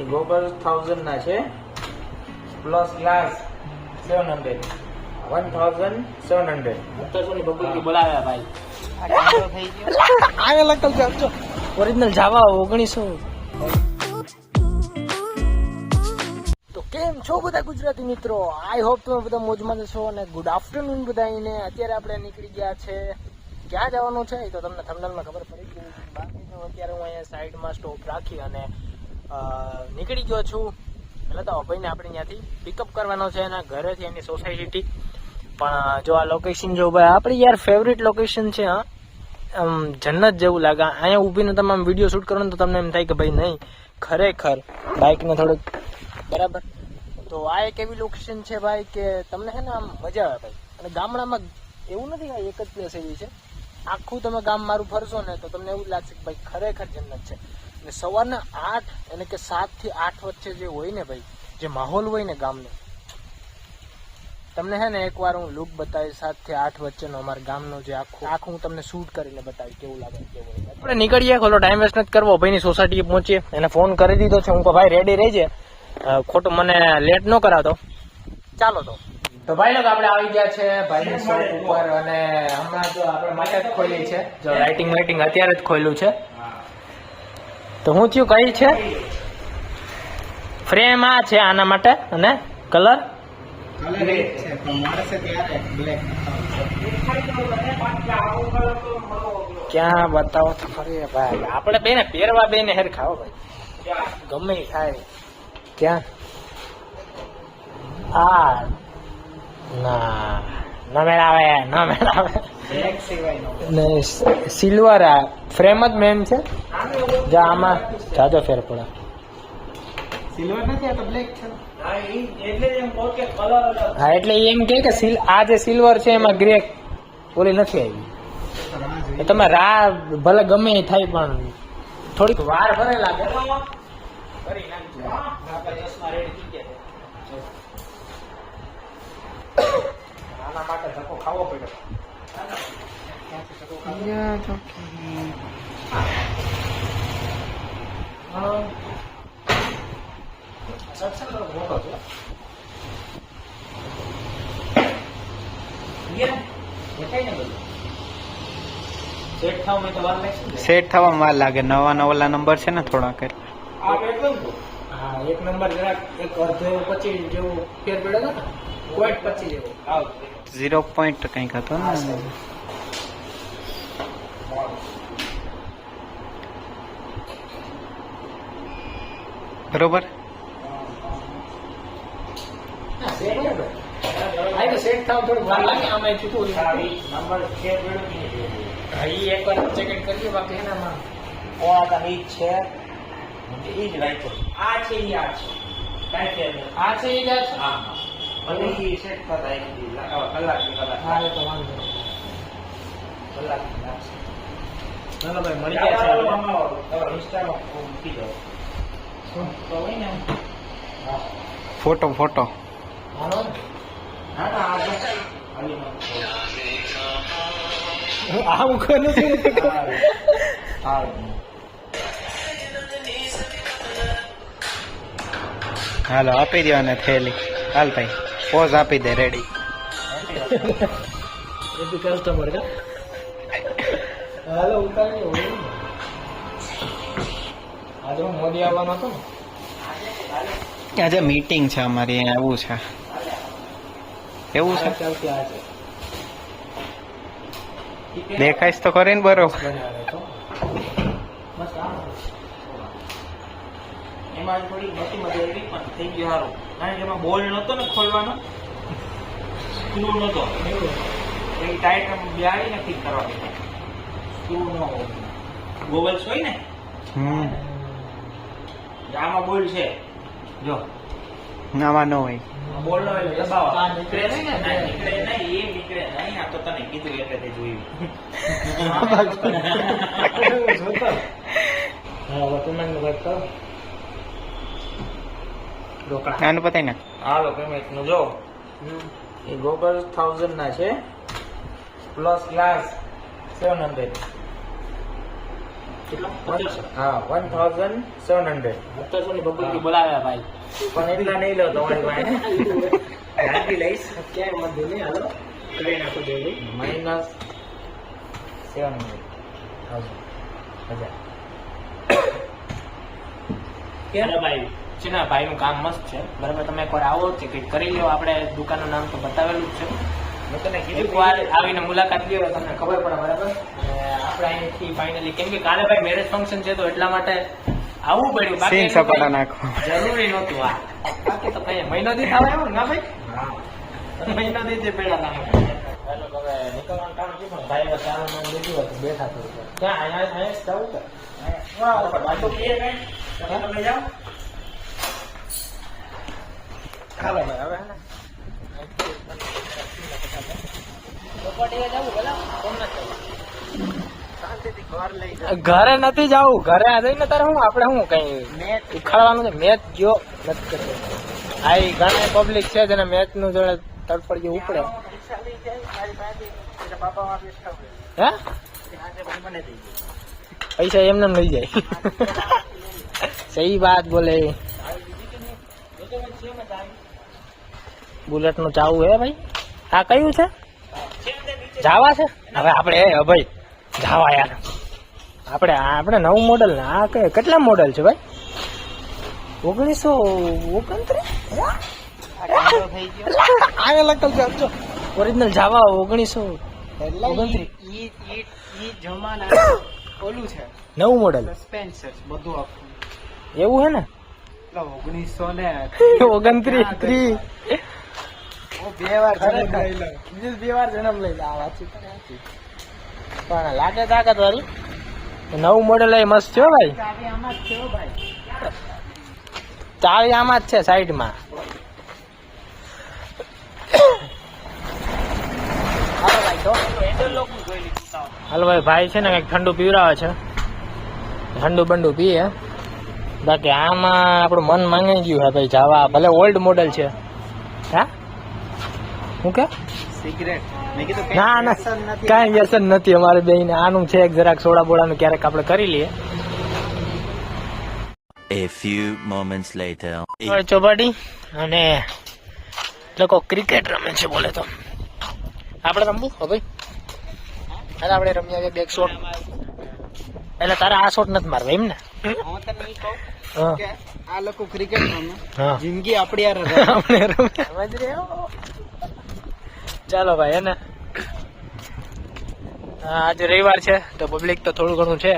એ goggle thousand ના છે. Plus glass seven hundred one thousand seven hundred સત્તરસોની બબુલકી બોલાવ્યા ભાઈ. આને લખલ આપજો ઓરિજિનલ જાવા ઓગણીસો. તો કેમ છો બધા ગુજરાતી મિત્રો? આઈ હોપ તમે બધા મોજમાં જ છો અને ગુડ આફ્ટરનૂન બધાને અત્યારે આપણે નીકળી ગયા છે. ક્યાં જવાનું છે તો તમને થંબનેલમાં ખબર પડી ગઈ. બાકી તો અત્યારે હું અહીંયા સાઈડમાં સ્ટોપ રાખી અને નીકળી ગયો છું. એટલે તો અભયને આપણે ત્યાંથી પિકઅપ કરવાનો છે એના ઘરેથી એની સોસાયટીથી પણ જો આ લોકેશન જો ભાઈ, આપણી યાર ફેવરિટ લોકેશન છે, હા. આમ, જન્નત જેવું લાગે. અહીંયા ઊભીને તમે આમ વીડિયો શૂટ કરો ને તો તમને એમ થાય કે ભાઈ નહીં, ખરેખર બાઇકને થોડુંક બરાબર. તો આ એક એવી લોકેશન છે ભાઈ કે તમને છે ને આમ મજા આવે ભાઈ. અને ગામડામાં એવું નથી કે એક જ પ્લેસ એવી છે. આખું તમે ગામ મારું ફરશો ને તો તમને એવું લાગશે કે ભાઈ ખરેખર જન્નત છે. અને સવારના આઠ એટલે કે સાતથી આઠ વચ્ચે જે હોય ને ભાઈ, જે માહોલ હોય ને ગામનો. તમને હે ને એકવાર હું લુક સાતથી આઠ વચ્ચેનો અમારા ગામનો જે આખું આખું હું તમને શૂટ કરીને બતાવીશ કેવું લાગે, કેવું આપણે નીકળીએ ખોલો ટાઈમ વેસ્ટ નથી કરવો, ભાઈની સોસાયટી પહોંચીએ. એને ફોન કરી દીધો છે, હું કહું, ભાઈ રેડી રહેજે ખોટું મને લેટ ન કરાવતો. ચાલો તો. તો ભાઈ લોકો આપણે આવી ગયા છે, ભાઈની શોપ ઉપર અને હમણાં તો આપણે માટે જ ખોલી છે જો લાઇટિંગ લાઇટિંગ અત્યારે જ ખોલ્યું છે. તો હું થયું કઈ છે? ફ્રેમ આ છે આના માટે અને કલર ક્યાં બતાવો તો ખરી ભાઈ. આપણે બેને પહેરવા બેને હેર ખાઓ ભાઈ. ગમે થાય. ક્યાં? આ. ના. ન મેળાવે ન મેળાવે. ને સિલ્વર આ. ફ્રેમ જ મેન છે? જા આમાં જાજો ફેર પડે. સિલ્વર નથી આ તો બ્લેક છે. એટલે જ એમ કહું કે કલર અલગ હા એટલે એમ કે કે સિલ આ જે સિલ્વર છે એમાં ગ્રે ઓલી નથી આવી. તમે રા ભલે ગમે એ થાય પણ થોડીક વાર ભરે લાગે. આના માટે ધક્કો ખાવો પડ્યો હા. સત્સંગ થોડોક મોટો છે ગયા ને? દેખાય ને બધું સેટ થવામાં તો વાર લાગે નવા નવલા નંબર છે ને થોડાક હા એક નંબર જરાક એક અડધો પચીસ જેવું ફેર પડ્યો હતો ને? પોઈન્ટ પચીસ જેવો. ઝીરો પોઈન્ટ કંઈક હતો ને? બરોબર? હા, બરાબર. હા, તો સેટ થવામાં થોડીક વાર લાગે આમાં છૂટું નંબર ફેર પડ્યો નહીં એકવાર ચેક કરીએ બાકી એનામાં. કોણ હતા ઈ જ છે. ઈ જ રાખ્યો. આ છે ઈ આ છે. કાંઈ ફેર આ છે ઈ જ છે? હા હા. ભલે ઈ સેટ થતા એક કલાક કલાક. હા તો વાંધો કલાકની લાગશે ભાઈ મળી ગયા છે ઇન્સ્ટામાં મૂકી દો. તો હોય ને. Photo photo. હાલો. ને. ના ના આ જો અલીમાં આ મુખો નથી હાલો આપી દો ને થેલી. હાલ ભાઈ પોઝ આપી દે રેડી કસ્ટમર કા હાલો ઉતારી આજે મોદી આવવાનો હતો ને. આજે મીટિંગ છે અમારી અહીંયા એવું છે. એવું છે? દેખાઈશ તો ખરી ને બરોબર. એમાં થોડી મોટી મજા એવી પણ થઈ ગયું સારું કારણ કે એમાં બોલ નહોતો ને ખોલવાનો. સ્ક્રૂ નહોતો એ ટાઈટ આમ બેહાડી નથી કરવા દેતા. સ્ક્રૂ ન હોય. ગોગલ્સ હોય ને? હમ. આમાં બોલ છે. જો. આમાં ન હોય બોલ નો એટલે દબાવો આ નીકળે નહીં ને? નીકળે નહીં એ નીકળે નહીં આ તો તને કીધું એટલે તે જોયું જોતો હા પેમેન્ટનું વાત રોકડા આનું પતાય ને. હાલો પેમેન્ટનું જો. એ ગોગલ થાઉઝન્ડ ના છે. પ્લસ ગ્લાસ સેવન હંડ્રેડ હા વન થાઉઝન્ડ સેવન હંડ્રેડ સત્તરસો ની ભગવતી બોલાવ્યા ભાઈ. પણ એટલા નહીં લો તમારી પાસે ધ્યાનથી લઈશ. ક્યાંય વાંધો નહીં હાલો. કરી નાખો જેવી માઇનસ સેવન હજાર ભાઈ નું ભાઈનું કામ મસ્ત છે. બરાબર તમે એકવાર આવો છે કંઈક કરી લો આપણે દુકાનનું નામ તો બતાવેલું જ છે. એકવાર આવીને મુલાકાત લ્યો તમને ખબર પડે બરાબર? અને આપણે અહીંથી ફાઇનલી કેમ કે કાલે ભાઈ મેરેજ ફંક્શન છે તો એટલા માટે આવવું પડ્યું બાકી સીન એનું સપાટા કંઈ નાખો જરૂરી નહોતું આ બાકી તો કઈ મહિનો દી થવા આવ્યો ને ના ભાઈ હા મહિનો દી તે પેલા ના ચાલો હવે નીકળવાનું કામ છે પણ ભાઈ ચાલો મને લીધું હતું બેઠા તો ક્યાં અહીંયા અહીંયા જ જવું કે વાહ, વાતો કીએ કઈ? તમે તમે જાઓ ચાલો ભાઈ હવે હે ને ચોપાટીએ જવું ભલા સોમનાથ જવું શાંતિથી ઘર નથી જવું ઘરે જઈને તારે શું? આપણે શું કઈ મેચ ઉખાડવાનું છે? મેચ ગયો નથી કરતો. આ ઘણા પબ્લિક છે જેને મેચનું જોડે તડફડિયું ઉપડે. હે. પૈસા એમને એમ લઈ જાય. સહી વાત બોલે. બુલેટનું ચાવું હે ભાઈ? આ કયું છે? જાવા છે? હવે આપણે ભાઈ જાવા યાર. આપણે આપણે નવું મોડલ ને આ કઈ કેટલા મોડલ છે ભાઈ? ઓગણીસો ઓગણત્રીસ? ઓરિજિનલ જાવા ઓગણીસો ઓગણત્રીસ. જમાના ઓલું છે. નવું મોડલ સસ્પેન્સર બધું આખું. એવું હે ને? ઓગણીસો ને ઓગણત્રીસ ત્રીસ. બે વાર જન્મ લઈ બીજું બે વાર જન્મ લઈ લે. આ વાતચીત. પણ લાગે તાકાત વાળી. નવું મોડેલ એ મસ્ત છે ભાઈ. ચાવી આમાં જ છે હો સાઈડમાં. હાલો ભાઈ ભાઈ ભાઈ છે ને કંઈક ઠંડુ પીવરાવે છે. ઠંડુ બંડુ પીએ. બાકી આમાં આપણું મન માંગી ગયું હે ભાઈ જાવા. ભલે ઓલ્ડ મોડેલ છે. હા? શું કે? સિગરેટ? મેં ના ના. કઈ વ્યસન નથી અમારે બેન આનું છે જરાક સોડા બોડાનું ક્યારેક આપણે કરી લઈએ. A few moments later. Chowpatty. અને લોકો ક્રિકેટ રમે છે બોલે તો. આપણે રમવું? હો ભાઈ. અરે આપણે રમી આવીએ બેક શોટ એટલે તારે આ શોટ નથી મારવા એમ ને? હું તને એ કહું કે આ લોકો ક્રિકેટ રમે. જિંદગી આપણી યાર રમે. સમજ રહ્યો? ચાલો ભાઈ એને આજે રવિવાર છે તો પબ્લિક તો થોડું ઘણું છે.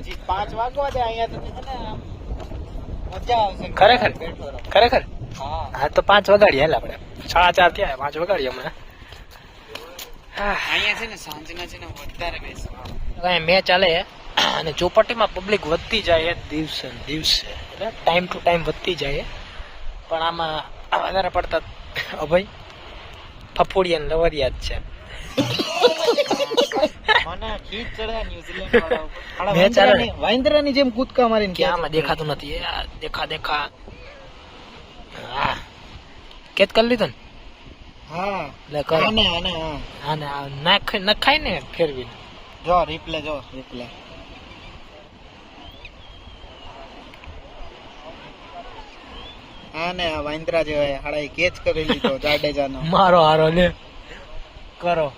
હજી પાંચ વાગવા દે અહીંયા તો ને મજા આવશે. ખરેખર? ખરેખર? હા. હા તો પાંચ વગાડીએ હાલ આપણે. સાડા ચાર થયા પાંચ વગાડીએ હમણાં. અહીંયા છે ને સાંજના છે ને વધારે બેસવા મેચ ચાલે અને ચોપાટીમાં પબ્લિક વધતી જાય દિવસે દિવસે. એટલે ટાઈમ ટુ ટાઈમ વધતી જાય પણ આમાં વધારે પડતા અભય ફફોડિયા ને લવરિયા જ છે. જેમ કૂદકા મારીને કે દેખાતું નથી. દેખા દેખા. હા કેત કરી લીધો ને? હા. એટલે નખાય ને ફેરવીને. જો રિપ્લે જો રિપ્લે આને આ વાંદરા જે હોય હાડા કેચ કરી લીધો જાડેજાનો. મારો હારો લે. કરો.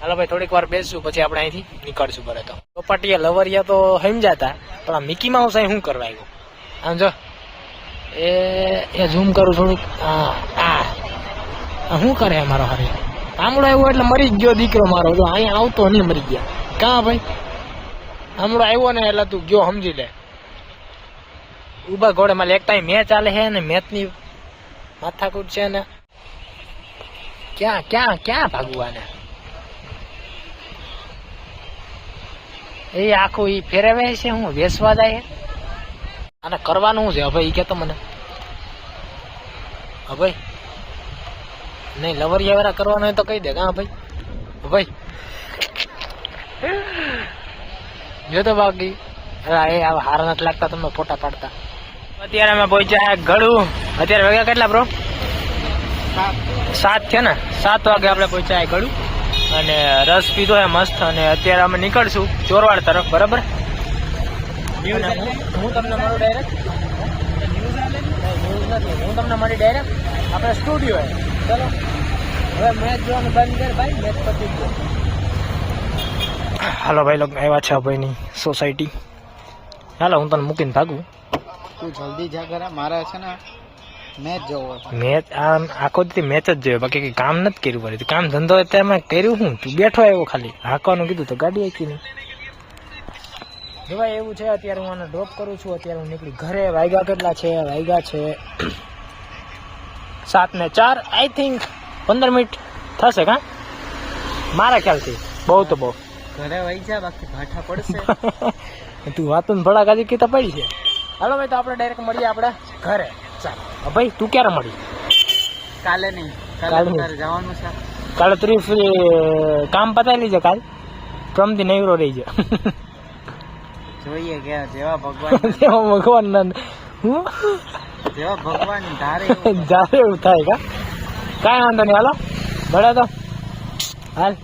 હાલો ભાઈ, થોડીક વાર બેસશું પછી આપણે અહીંથી નીકળશું ભરે તો. ચોપાટીયા લવરિયા તો સમજાતા, પણ આ મિકી માઉસ અહીં શું કરવા આવ્યો? આમ જો, એ એ ઝૂમ કરું થોડુંક. હા, આ. શું કરે મારો હારે? આમળો આવ્યો એટલે મરી જ ગયો દીકરો મારો. જો અહીંયા આવતો નહીં મરી ગયા. કાં ભાઈ? આમળો આવ્યો ને એટલે તું ગયો સમજી લે. ઊભા ઘોડે મારે એક ટાઈમ મેચ ચાલે છે ને મેચની માથાકૂટ છે ને. ક્યાં ક્યાં ક્યાં ભાગવાને એ આખું ઈ ફેરવે છે, હું વેસવા જાય અને કરવાનું છે હવે ઈ કેતો મને. અભય, નહીં લવરિયા વાળા કરવાનું હોય તો કહી દે હા ભાઈ ભાઈ જો તો બાકી. હા, એ આવા હારા નથી લાગતા, તમને ફોટા પાડતા. અત્યારે અમે પહોંચ્યા ગળું. અત્યારે વાગ્યા કેટલા બ્રો સાત. છે ને? સાત વાગે આપણે પહોંચ્યા ગળું. અને રસ પીધો હે મસ્ત. અને અત્યારે અમે નીકળશું ચોરવાડ તરફ બરાબર? હું હું તમને મળું ડાયરેક્ટ હું તમને મળી ડાયરેક્ટ આપણે સ્ટુડિયો હે ચલો. હવે મેચ જોવાનું બંધ કર ભાઈ મેચ પતી ગયો. હાલો ભાઈ લોકો આવ્યા છે ભાઈની સોસાયટી હાલો હું તને મૂકીને ભાગું. તું જલ્દી જા કરે મારે છે ને મેચ જોવો મેચ આ આખો દી મેચ જ જોયો. બાકી કામ નથી કર્યું પડે કામ ધંધો અત્યારે મેં કર્યું હું? તું બેઠો આવ્યો ખાલી. હાંકવાનું કીધું તો ગાડી હાંકી નહીં. જોવાય એવું છે અત્યારે હું આને ડ્રોપ કરું છું. અત્યારે હું નીકળી ઘરે. વાયગા કેટલા છે? વાયગા છે સાત ને ચાર. આઈ થિંક પંદર મિનિટ થશે કા? મારા ખ્યાલથી. બહુ તો બહુ. ઘરે વહી જા બાકી ભાઠા પડશે. તું વાતો ભડા કાઢી કીધા પડી છે. હાલો ભાઈ તો આપણે ડાયરેક્ટ મળીએ આપણે ઘરે. ચાલો. ભાઈ તું ક્યારે મળી? કાલે નહીં. કાલે જવાનું છે. કાલે તું ફ્રી કામ પતાવી લીજે કાલ? પ્રમથી નૈરો રહી જાય જોઈએ કે જેવા ભગવાન જેવા ભગવાન ના હું? જેવા ભગવાન ધારે એવું થાય કા? કાંઈ વાંધો નહીં હાલો. ભલે તો. હાલ.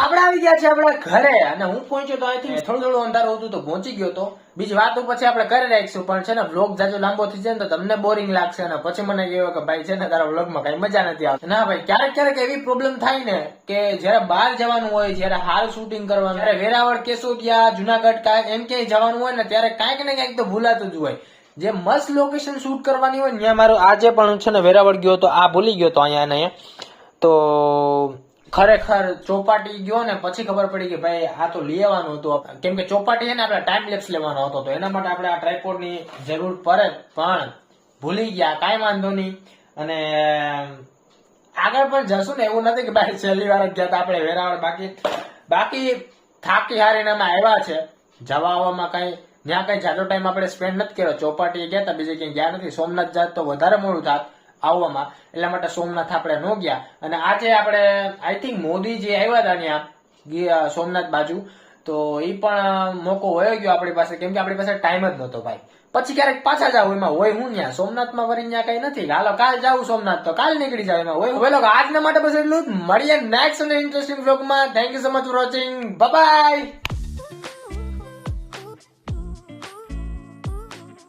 આપણે આવી ગયા છે ઘરે અને હું પહોંચ્યો તો થોડું થોડું અંધારું હતું તો પહોંચી ગયો તો. બીજી વાતો પછી આપણે કરી રાખીશું પણ છે ને લાંબો થઈ જાય ને તો તમને બોરિંગ લાગશે અને પછી મને કહ્યું કે ભાઈ છે ને તારા વ્લોગમાં કઈ મજા નથી આવતી. ના ભાઈ, ક્યારેક ક્યારેક એવી પ્રોબ્લેમ થાય ને કે જ્યારે બહાર જવાનું હોય, જ્યારે હાલ શૂટિંગ કરવાનું ત્યારે વેરાવળ, કેશોદિયા, જુનાગઢ કાંઈક એમ ક્યાંય જવાનું હોય ને ત્યારે કાંઈક ને કાંઈક તો ભૂલાતું જ હોય. જે મસ્ત લોકેશન શૂટ કરવાની હોય ત્યાં મારું આજે પણ છે ને વેરાવળ ગયો તો આ ભૂલી ગયો તો અહીંયા અહીંયા. તો ખરેખર ચોપાટી ગયો ને પછી ખબર પડી કે ભાઈ આ તો લઈ આવવાનું હતું. કેમ કે ચોપાટી છે ને આપણે ટાઈમ લેપ્સ લેવાનો હતો. તો એના માટે આપણે આ ટ્રાયપોડની જરૂર પડે પણ ભૂલી ગયા. કાંઈ વાંધો નહીં. અને આગળ પણ જશું ને એવું નથી કે ભાઈ છેલ્લી વાર ગયા હતા. આપણે વેરાવળ બાકી બાકી થાકી હારીને અમે આવ્યા છે. જવા આવવામાં કઈ, ત્યાં કઈ જાજો ટાઈમ આપણે સ્પેન્ડ નથી કર્યો. ચોપાટી ગયા હતા. બીજે ક્યાંય ગયા નથી. સોમનાથ જાત તો વધારે મોડું થાત. આવવામાં એટલા માટે સોમનાથ આપણે ન ગયા. અને આજે આપણે આઈ થિંક મોદી જે આવ્યા હતા ત્યાં સોમનાથ બાજુ, તો એ પણ મોકો હોય ગયો આપણી પાસે. કેમ કે આપણી પાસે ટાઈમ જ નહોતો ભાઈ. પછી ક્યારેક પાછા જાવ એમાં હોય હું ત્યાં સોમનાથમાં વરી ત્યાં કઈ નથી. હાલો, કાલ જાવું સોમનાથ તો કાલ નીકળી જાવ એમાં. હોય બોલો આજના માટે બસ એટલું મળીએ નેક્સ્ટ અને ઇન્ટરેસ્ટિંગ વ્લોગમાં thank you so much for watching bye